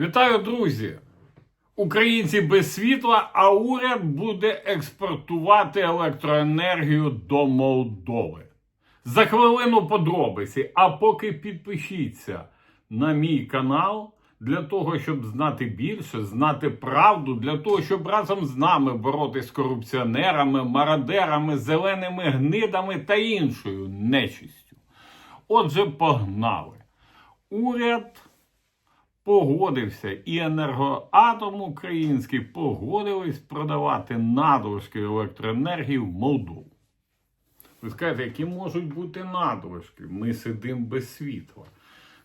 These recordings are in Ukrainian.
Вітаю, друзі! Українці без світла, а уряд буде експортувати електроенергію до Молдови. За хвилину подробиці. А поки підпишіться на мій канал для того, щоб знати більше, знати правду, для того, щоб разом з нами боротися з корупціонерами, мародерами, зеленими гнидами та іншою нечистю. Отже, погнали. Уряд погодився, і енергоатом український погодились продавати надлишки електроенергії в Молдову. Ви скажете, які можуть бути надлишки? Ми сидимо без світла.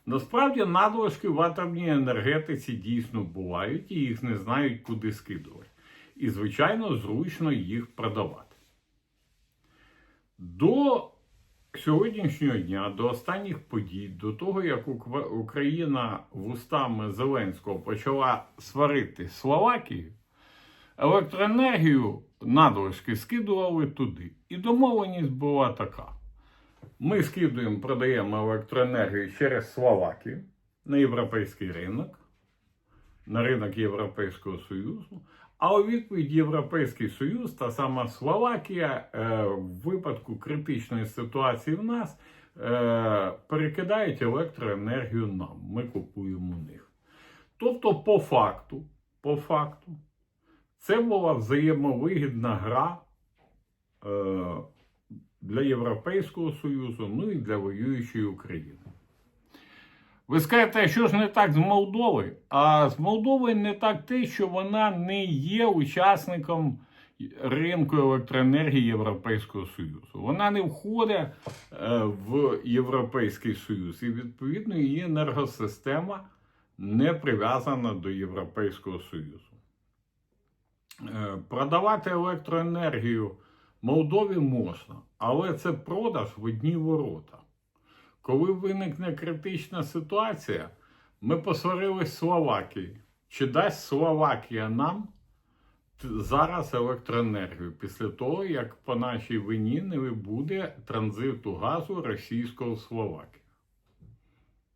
Насправді надлишки в атомній енергетиці дійсно бувають і їх не знають, куди скидувати. І, звичайно, зручно їх продавати. До сьогоднішнього дня, до останніх подій, до того, як Україна вустами Зеленського почала сварити Словакію, електроенергію надлишки скидували туди. І домовленість була така. Ми скидуємо, продаємо електроенергію через Словакію на європейський ринок, на ринок Європейського Союзу. А у відповідь Європейський Союз та сама Словакія е, в випадку критичної ситуації в нас е, перекидають електроенергію нам. Ми купуємо них. Тобто, по факту, по факту, це була взаємовигідна гра е, для Європейського Союзу, ну і для воюючої України. Ви скажете, що ж не так з Молдовою? А з Молдовою не так те, що вона не є учасником ринку електроенергії Європейського Союзу. Вона не входить е, в Європейський Союз, і відповідно її енергосистема не прив'язана до Європейського Союзу. Е, Продавати електроенергію Молдові можна, але це продаж в одні ворота. Коли виникне критична ситуація, ми посварились з Словакією. Чи дасть Словакія нам зараз електроенергію після того, як по нашій вині не буде транзиту газу російського в Словакію?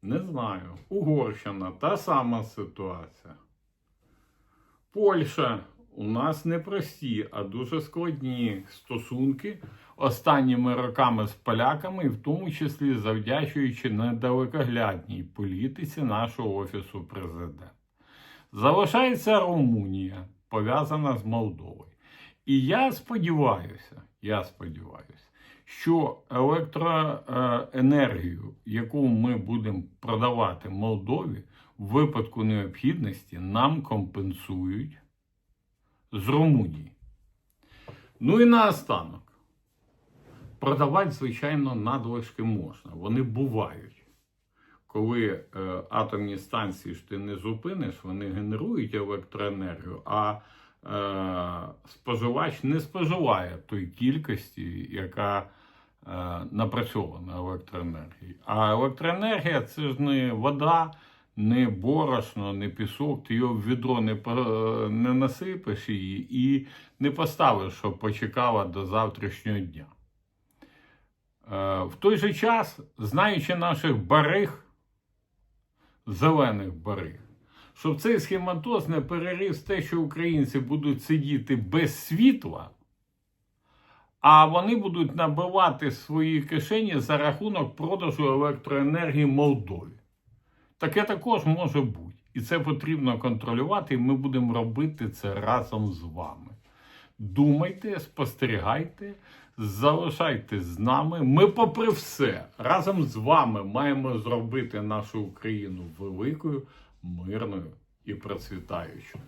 Не знаю. Угорщина та сама ситуація. Польща у нас не прості, а дуже складні стосунки останніми роками з поляками, в тому числі завдячуючи недалекоглядній політиці нашого офісу президента. Залишається Румунія, пов'язана з Молдовою. І я сподіваюся, я сподіваюся, що електроенергію, яку ми будемо продавати Молдові, в випадку необхідності нам компенсують з Румунії. Ну і наостанок. Продавати, звичайно, надлишки можна. Вони бувають. Коли е, атомні станції ж ти не зупиниш, вони генерують електроенергію, а е, споживач не споживає той кількості, яка е, напрацьована електроенергії. А електроенергія це ж не вода, не борошно, не пісок. Ти його в відро не, не насипеш її і не поставиш, щоб почекала до завтрашнього дня. Е, В той же час, знаючи наших бариг, зелених бариг, щоб цей схематоз не переріс те, що українці будуть сидіти без світла, а вони будуть набивати свої кишені за рахунок продажу електроенергії Молдові. Таке також може бути. І це потрібно контролювати, і ми будемо робити це разом з вами. Думайте, спостерігайте, залишайтесь з нами. Ми, попри все, разом з вами маємо зробити нашу Україну великою, мирною і процвітаючою.